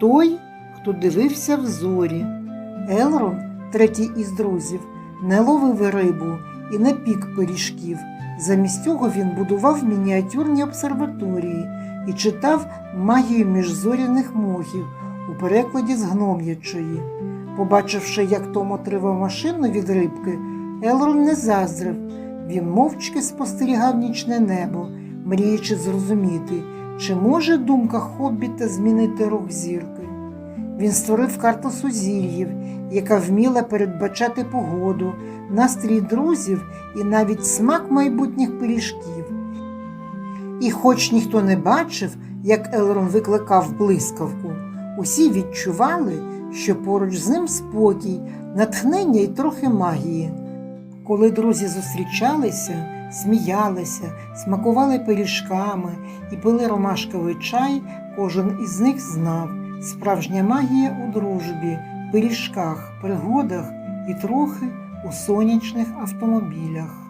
той, хто дивився в зорі. Елрон, третій із друзів, не ловив рибу і не пік пиріжків. Замість цього він будував мініатюрні обсерваторії і читав магію міжзоряних мохів у перекладі з гном'ячої. Побачивши, як Том отривав машину від рибки, Елрон не заздрив. Він мовчки спостерігав нічне небо, мріючи зрозуміти, чи може думка Хоббіта змінити рух зірки. Він створив карту сузір'їв, яка вміла передбачати погоду, настрій друзів і навіть смак майбутніх пиріжків. І хоч ніхто не бачив, як Елрон викликав блискавку, усі відчували, що поруч з ним спокій, натхнення і трохи магії. Коли друзі зустрічалися, сміялися, смакували пиріжками і пили ромашковий чай, кожен із них знав справжня магія у дружбі, пиріжках, пригодах і трохи у сонячних автомобілях.